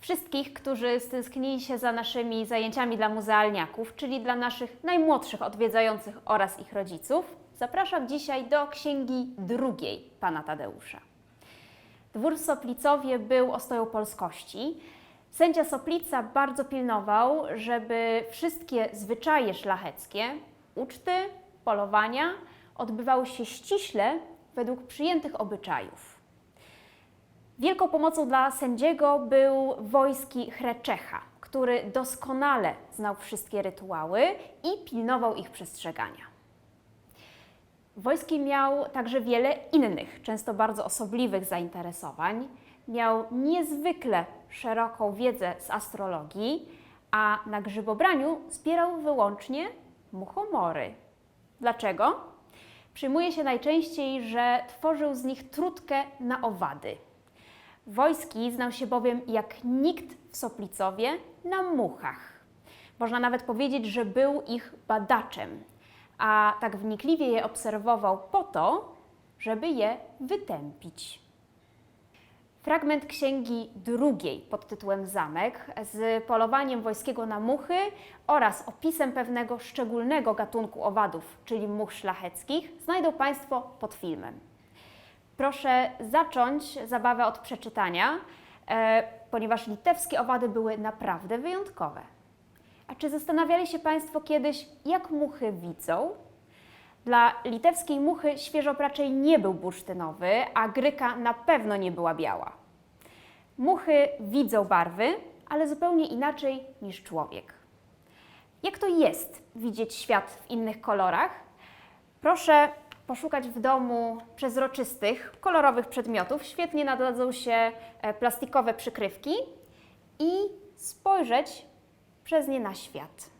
Wszystkich, którzy stęsknili się za naszymi zajęciami dla muzealniaków, czyli dla naszych najmłodszych odwiedzających oraz ich rodziców, zapraszam dzisiaj do księgi drugiej pana Tadeusza. Dwór Soplicowie był ostoją polskości. Sędzia Soplica bardzo pilnował, żeby wszystkie zwyczaje szlacheckie, uczty, polowania odbywały się ściśle według przyjętych obyczajów. Wielką pomocą dla sędziego był wojski Chreczecha, który doskonale znał wszystkie rytuały i pilnował ich przestrzegania. Wojski miał także wiele innych, często bardzo osobliwych zainteresowań. Miał niezwykle szeroką wiedzę z astrologii, a na grzybobraniu zbierał wyłącznie muchomory. Dlaczego? Przyjmuje się najczęściej, że tworzył z nich trutkę na owady. Wojski znał się bowiem jak nikt w Soplicowie na muchach. Można nawet powiedzieć, że był ich badaczem, a tak wnikliwie je obserwował po to, żeby je wytępić. Fragment księgi drugiej pod tytułem Zamek z polowaniem wojskiego na muchy oraz opisem pewnego szczególnego gatunku owadów, czyli much szlacheckich, znajdą Państwo pod filmem. Proszę zacząć zabawę od przeczytania, e, ponieważ litewskie owady były naprawdę wyjątkowe. A czy zastanawiali się Państwo kiedyś, jak muchy widzą? Dla litewskiej muchy świeżop raczej nie był bursztynowy, a gryka na pewno nie była biała. Muchy widzą barwy, ale zupełnie inaczej niż człowiek. Jak to jest widzieć świat w innych kolorach? Proszę poszukać w domu przezroczystych, kolorowych przedmiotów. Świetnie nadadzą się e, plastikowe przykrywki i spojrzeć przez nie na świat.